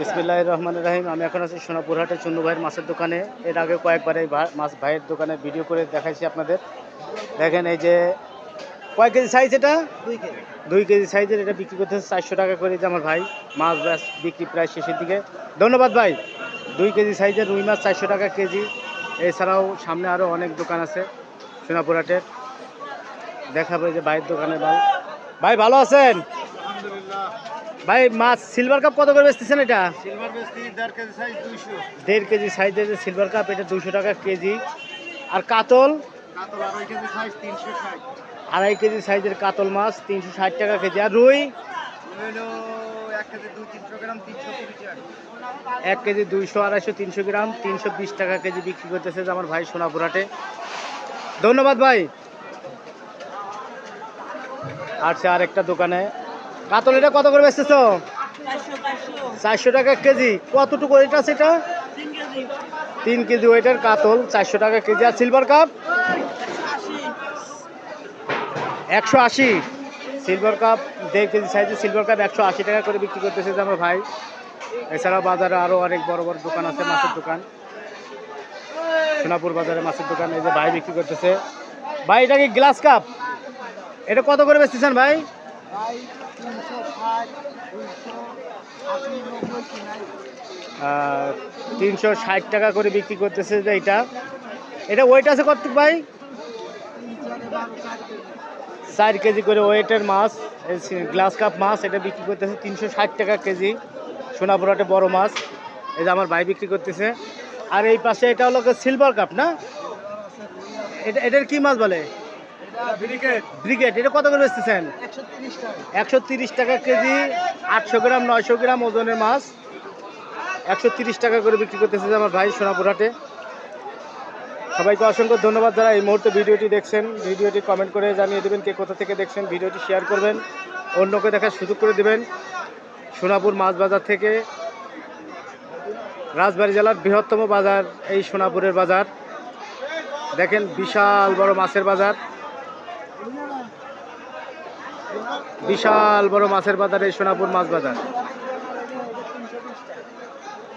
বিসমিল্লাহ রহমান রাহিম। আমি এখন আছি সোনাপুরহাটে চুন্নু ভাইয়ের মাছের দোকানে। এর আগে কয়েকবার এই মাছ ভাইয়ের দোকানে ভিডিও করে দেখাইছি আপনাদের। দেখেন এই যে কয় কেজি সাইজ এটা? দুই কেজি। দুই কেজি সাইজের এটা বিক্রি করতেছে চারশো টাকা করে যে আমার ভাই। মাছ ব্যাস বিক্রি প্রায় শেষের দিকে। ধন্যবাদ ভাই। দুই কেজি সাইজের রুই মাছ চারশো টাকা কেজি। এছাড়াও সামনে আরও অনেক দোকান আছে সোনাপুরহাটের। দেখাবো যে ভাইয়ের দোকানে ভাই ভাই ভালো আছেন? আলহামদুলিল্লাহ। ভাই মাছ সিলভার কাপ কত করে বেচতেছেন এটা? সিলভার দেড় কেজি সাইজ কেজি সাইজের যে সিলভার কাপ এটা দুশো টাকা কেজি। আর কাতল? কেজি সাইজ তিনশো ষাট। আড়াই কেজি সাইজের কাতল মাছ তিনশো ষাট টাকা কেজি। আর রুই? এক কেজি গ্রাম টাকা। দুইশো আড়াইশো তিনশো গ্রাম তিনশো বিশ টাকা কেজি বিক্রি করতেছে আমার ভাই সোনাপুরাটে। ধন্যবাদ ভাই। আর সে আরেকটা দোকানে কাতল এটা কত করে বেচতেছ? চারশো টাকা কেজি। কতটুকু এটা? সেটা তিন কেজি ওয়েটের কাতল চারশো টাকা কেজি। আর সিলভার কাপ একশো আশি। সিলভার কাপ দেড় কেজি সাইজের সিলভার কাপ একশো আশি টাকা করে বিক্রি করতেছে যে আমার ভাই। এছাড়া বাজারে আরও অনেক বড় বড় দোকান আছে মাছের দোকান। সোনাপুর বাজারে মাছের দোকান এই যে ভাই বিক্রি করতেছে। ভাই এটা কি গ্লাস কাপ এটা কত করে বেচতেছেন ভাই? তিনশো ষাট টাকা করে বিক্রি করতেছে যে এটা। এটা ওয়েট আছে কত ভাই? চারে কেজি করে ওয়েটের মাছ গ্লাস কাপ মাছ, এটা বিক্রি করতেছে তিনশো ষাট টাকা কেজি, সোনাপুরাটে বড় মাছ, এই যে আমার ভাই বিক্রি করতেছে। আর এই পাশে এটা হলো সিলভার কাপ না? এটা, এটার কি মাছ বলে? ব্রিগেড। এটা কত করে বেচতেছেন? একশো তিরিশ টাকা। কেজি আটশো গ্রাম নয়শো গ্রাম ওজনের মাছ। একশো তিরিশ টাকা করে বিক্রি করতেছে আমার ভাই সোনাপুরহাটে সবাইকে অসংখ্য ধন্যবাদ যারা এই মুহূর্তে ভিডিওটি দেখছেন। ভিডিওটি কমেন্ট করে জানিয়ে দেবেন কে কোথা থেকে দেখছেন। ভিডিওটি শেয়ার করবেন অন্যকে দেখার সুযোগ করে দেবেন। সোনাপুর মাছ বাজার থেকে রাজবাড়ী জেলার বৃহত্তম বাজার এই সোনাপুরের বাজার। দেখেন বিশাল বড় মাছের বাজার। বিশাল বড় মাছের বাজার এই সোনাপুর মাছ বাজার।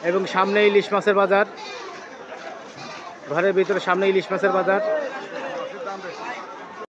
এবং সামনে ইলিশ মাছের বাজার। ঘরের ভিতরে সামনে ইলিশ মাছের বাজার।